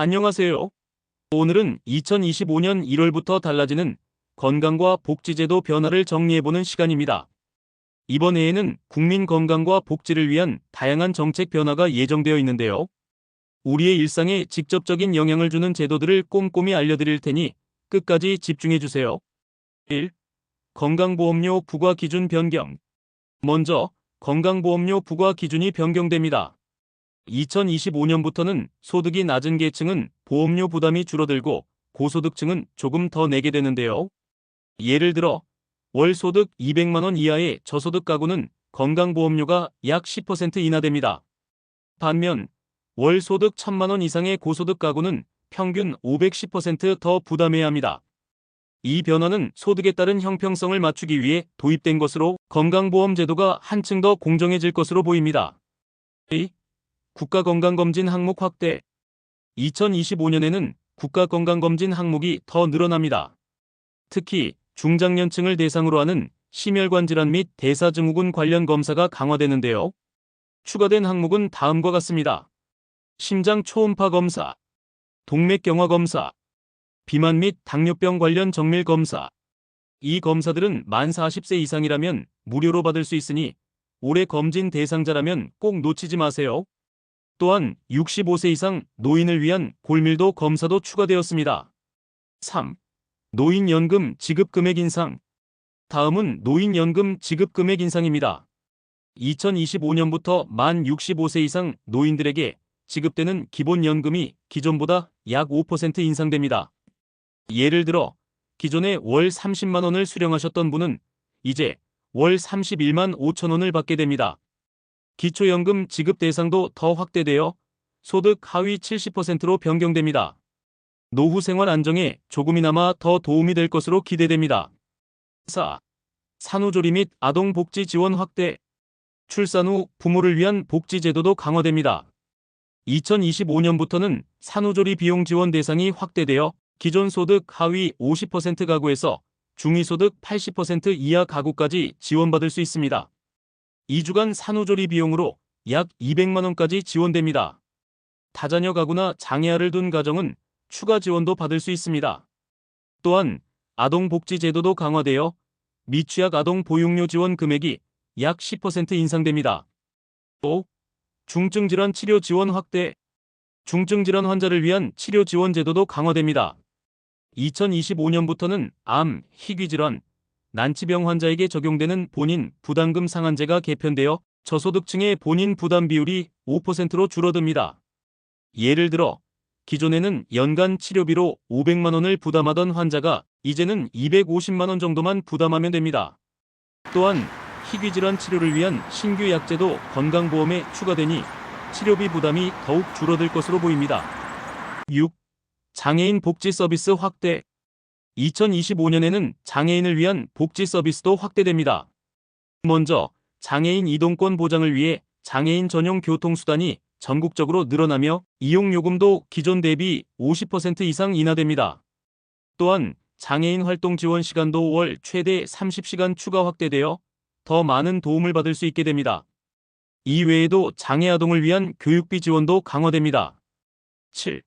안녕하세요. 오늘은 2025년 1월부터 달라지는 건강과 복지제도 변화를 정리해보는 시간입니다. 이번에에는 국민 건강과 복지를 위한 다양한 정책 변화가 예정되어 있는데요. 우리의 일상에 직접적인 영향을 주는 제도들을 꼼꼼히 알려드릴 테니 끝까지 집중해주세요. 1. 건강보험료 부과 기준 변경. 먼저, 건강보험료 부과 기준이 변경됩니다. 2025년부터는 소득이 낮은 계층은 보험료 부담이 줄어들고 고소득층은 조금 더 내게 되는데요. 예를 들어 월 소득 200만 원 이하의 저소득 가구는 건강보험료가 약 10% 인하됩니다. 반면 월 소득 1000만 원 이상의 고소득 가구는 평균 510%더 부담해야 합니다. 이 변화는 소득에 따른 형평성을 맞추기 위해 도입된 것으로 건강보험 제도가 한층 더 공정해질 것으로 보입니다. 2. 국가건강검진 항목 확대 2025년에는 국가건강검진 항목이 더 늘어납니다. 특히 중장년층을 대상으로 하는 심혈관 질환 및 대사증후군 관련 검사가 강화되는데요. 추가된 항목은 다음과 같습니다. 심장 초음파 검사, 동맥경화 검사, 비만 및 당뇨병 관련 정밀 검사. 이 검사들은 만 40세 이상이라면 무료로 받을 수 있으니 올해 검진 대상자라면 꼭 놓치지 마세요. 또한 65세 이상 노인을 위한 골밀도 검사도 추가되었습니다. 3. 노인연금 지급금액 인상. 다음은 노인연금 지급금액 인상입니다. 2025년부터 만 65세 이상 노인들에게 지급되는 기본연금이 기존보다 약 5% 인상됩니다. 예를 들어 기존에 월 30만 원을 수령하셨던 분은 이제 월 31만 5천 원을 받게 됩니다. 기초연금 지급 대상도 더 확대되어 소득 하위 70%로 변경됩니다. 노후 생활 안정에 조금이나마 더 도움이 될 것으로 기대됩니다. 4. 산후조리 및 아동복지 지원 확대. 출산 후 부모를 위한 복지 제도도 강화됩니다. 2025년부터는 산후조리 비용 지원 대상이 확대되어 기존 소득 하위 50% 가구에서 중위소득 80% 이하 가구까지 지원받을 수 있습니다. 2주간 산후조리 비용으로 약 200만 원까지 지원됩니다. 다자녀 가구나 장애아를 둔 가정은 추가 지원도 받을 수 있습니다. 또한 아동복지제도도 강화되어 미취학 아동 보육료 지원 금액이 약 10% 인상됩니다. 또 중증질환 치료 지원 확대 중증질환 환자를 위한 치료 지원 제도도 강화됩니다. 2025년부터는 암, 희귀질환, 난치병 환자에게 적용되는 본인 부담금 상한제가 개편되어 저소득층의 본인 부담 비율이 5%로 줄어듭니다. 예를 들어 기존에는 연간 치료비로 500만 원을 부담하던 환자가 이제는 250만 원 정도만 부담하면 됩니다. 또한 희귀 질환 치료를 위한 신규 약제도 건강보험에 추가되니 치료비 부담이 더욱 줄어들 것으로 보입니다. 6. 장애인 복지 서비스 확대 2025년에는 장애인을 위한 복지 서비스도 확대됩니다. 먼저 장애인 이동권 보장을 위해 장애인 전용 교통수단이 전국적으로 늘어나며 이용요금도 기존 대비 50% 이상 인하됩니다. 또한 장애인 활동 지원 시간도 월 최대 30시간 추가 확대되어 더 많은 도움을 받을 수 있게 됩니다. 이 외에도 장애 아동을 위한 교육비 지원도 강화됩니다. 7.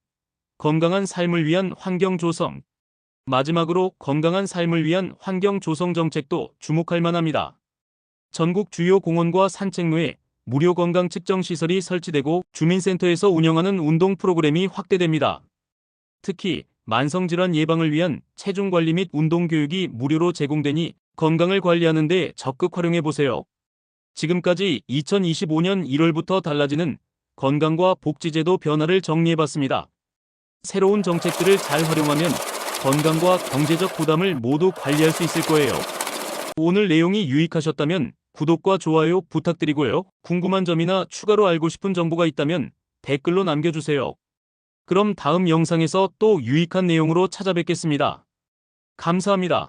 건강한 삶을 위한 환경 조성. 마지막으로 건강한 삶을 위한 환경 조성 정책도 주목할 만합니다. 전국 주요 공원과 산책로에 무료 건강 측정 시설이 설치되고 주민센터에서 운영하는 운동 프로그램이 확대됩니다. 특히 만성질환 예방을 위한 체중 관리 및 운동 교육이 무료로 제공되니 건강을 관리하는 데 적극 활용해 보세요. 지금까지 2025년 1월부터 달라지는 건강과 복지제도 변화를 정리해 봤습니다. 새로운 정책들을 잘 활용하면 건강과 경제적 부담을 모두 관리할 수 있을 거예요. 오늘 내용이 유익하셨다면 구독과 좋아요 부탁드리고요. 궁금한 점이나 추가로 알고 싶은 정보가 있다면 댓글로 남겨주세요. 그럼 다음 영상에서 또 유익한 내용으로 찾아뵙겠습니다. 감사합니다.